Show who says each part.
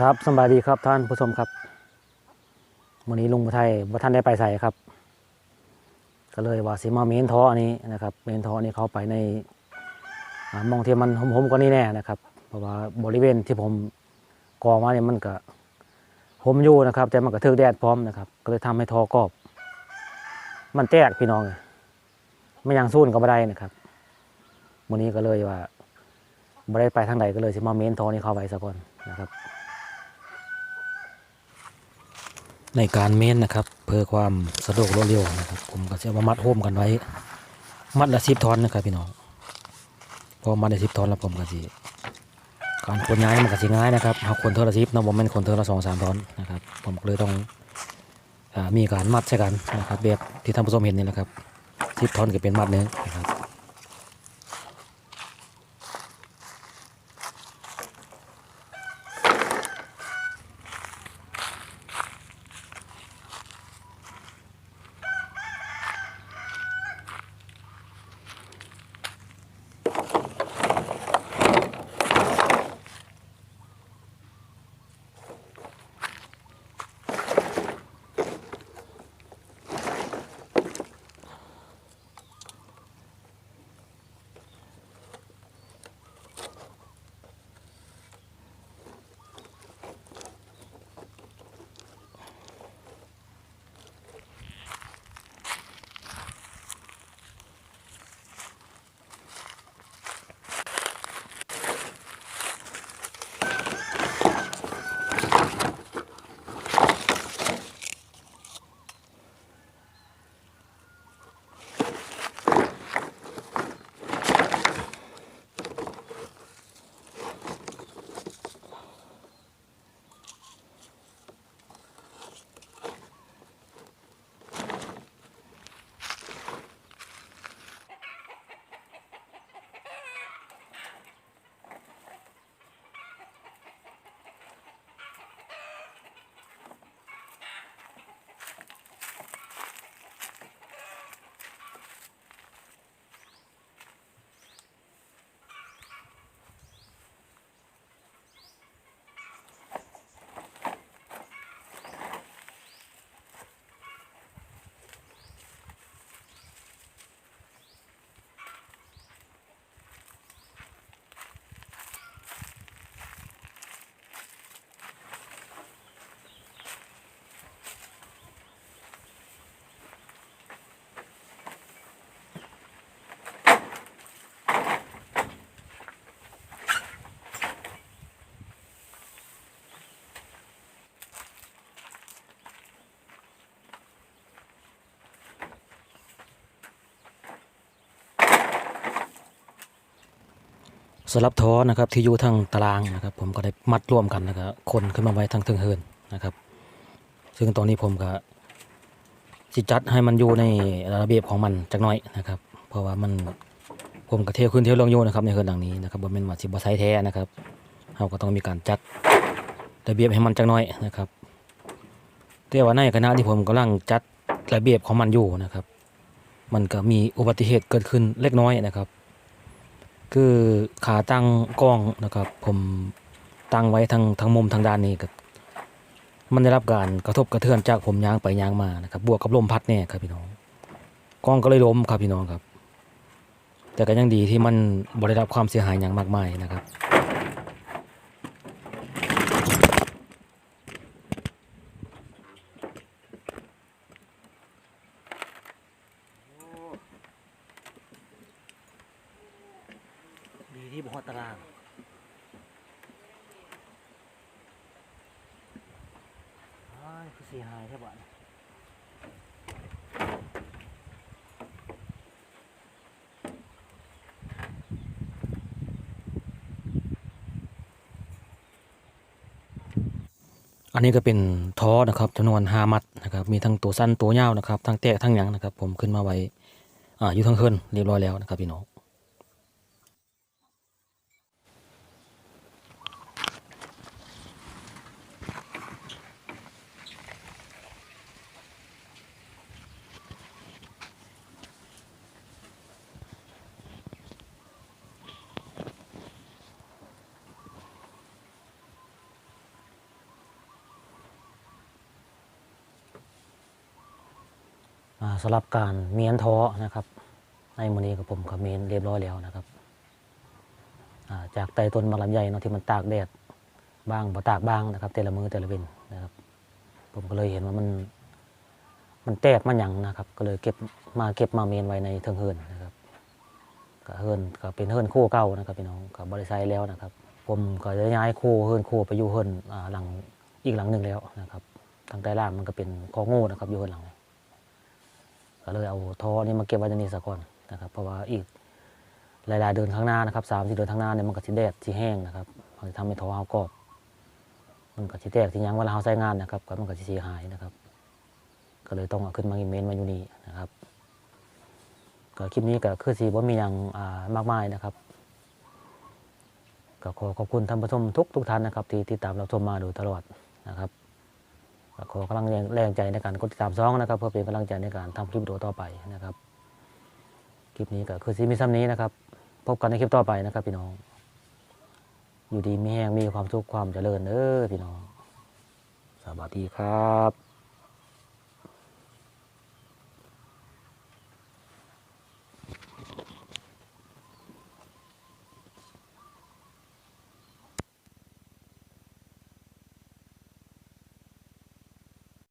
Speaker 1: ครับสบายดีครับท่านผู้ชมครับวันนี้ลุงไทยว่าท่านได้ไปใส่ครับ ก็เลยว่าสิมาเมนท้ออันนี้นะครับ เมนท้อนี้เขาไปในอมองที่มันหมๆกว่านี้แน่นะครับ เพราะว่าบริเวณที่ผมกองมาเนี่ยมันก็ผมอยู่นะครับ แต่มันก็ทึกแดดพร้อมนะครับ ก็เลยทำให้ท้อกรอบ มันแตกพี่น้องเลยไม่ยังสู้ก็ไม่ได้นะครับวันนี้ก็เลยว่าไม่ได้ไปทางใดก็เลยสิมาเมนท้อนี้เข้าไปซะก่อนนะครับ ในการเม้นนะครับ เพื่อความสะดวกรวดเร็วนะครับ ผมก็จะมามัดโฮมกันไว้ มัดละสิบทอนนะครับพี่น้องพอมัดละสิบทอนแล้วผมก็สิการขนย้ายมันก็สิง่ายนะครับเอาคนเทอละสิบนะผมเป็นคนเทอละสองสามทอนนะครับ ผมเลยต้องอมีการมัดใช่กันนะครับแบบที่ท่านผู้ชมเห็นนี่แหละครับสิบทอนก็เป็นมัดหนึ่ง สำหรับท้อนะครับที่อยู่ทางตารางนะครับ ผมก็ได้มัดร่วมกันนะครับคนขึ้นมาไว้ทางเทิงเฮินนะครับ ซึ่งตอนนี้ผมก็สิจัดให้มันอยู่ในระเบียบของมันจักน่อยนะครับ เพราะว่ามันผมก็เที่ยวขึ้นเที่ยวลงอยู่นะครับในเฮินหลังนี้นะครับบ่แม่นว่าสิบ่ใช้แท้นะครับเราก็ต้องมีการจัดระเบียบให้มันจักน่อยนะครับแต่ว่าในขณะที่ผมกำลังจัดระเบียบของมันอยู่นะครับ มันก็มีอุบัติเหตุเกิดขึ้นเล็กน้อยนะครับ คือขาตั้งกล้องนะครับ ผมตั้งไว้ทางทางมุมทางด้านนี้ก็มันได้รับการกระทบกระเทือนจากผมยางไปยางมานะครับ บวกกับลมพัดเนี่ยครับพี่น้องกล้องก็เลยล้มครับพี่น้องครับ แต่ก็ยังดีที่มันบริรับความเสียหายอย่างมากมายนะครับ ดีที่บ่ ฮอดตาราง อ้ายคือเสียหายแท้บ่เนี่ยอันนี้ก็เป็นท้อนะครับจำนวนห้ามัดนะครับมีทั้งตัวสั้นตัวยาวนะครับทั้งแตกทั้งหยังนะครับ ผมขึ้นมาไว้อ่าอยู่ทั้งเคินเรียบร้อยแล้วนะครับพี่น้อง สำหรับการเมียนท้อนะครับในมือนี้กับผมกับเมียนเรียบร้อยแล้วนะครับจากไตต้นมะลำไยเนาะที่มันตากแดดบ้างบ่ตากบ้างนะครับ แต่ละมือแต่ละเวนนะครับ ผมก็เลยเห็นว่ามันมันแตกมันหยังนะครับ ก็เลยเก็บมาเก็บมาเมียนไว้ในเทิงเฮินนะครับก็เฮินก็เป็นเฮินคู่เก่านะครับพี่น้องกับบริษัทแล้วนะครับ ผมก็จะย้ายคู่เฮินคู่ไปอยู่เฮินอ่าหลังอีกหลังหนึ่งแล้วนะครับทางใต้ล่างมันก็เป็นคองูนะครับอยู่เฮินหลัง ก็เลยเอาท่อนี้มาเก็บไว้ในนี้ซะก่อนนะครับ เพราะว่าอีกหลายๆเดือนข้างหน้านะครับสามสี่เดือนข้างหน้าเนี่ยมันก็สิแดดสิแห้งนะครับมันจะทำให้ท่อเฮากรอบ มันก็สิแตกสิยังเวลาเฮาใช้งานนะครับก็มันก็สิเสียหายนะครับ ก็เลยต้องเอาขึ้นมาอิเมนมาอยู่นี่นะครับก็คลิปนี้ก็คือสีว่ามีอย่างอ่ามากมายนะครับก็ขอขอบคุณท่านผู้ชมทุกทุกท่านนะครับ ที่ติดตามเราชมมาโดยตลอดนะครับ ขอกำลังแรงใจในการกดติดตามซองนะครับ เพื่อเป็นกำลังใจในการทำคลิปวิดีโอต่อไปนะครับ คลิปนี้ก็คือซีมีซัมนี้นะครับ พบกันในคลิปต่อไปนะครับพี่น้อง อยู่ดีมีแห้งมีความสุขความเจริญเออพี่น้องสวัสดีครับ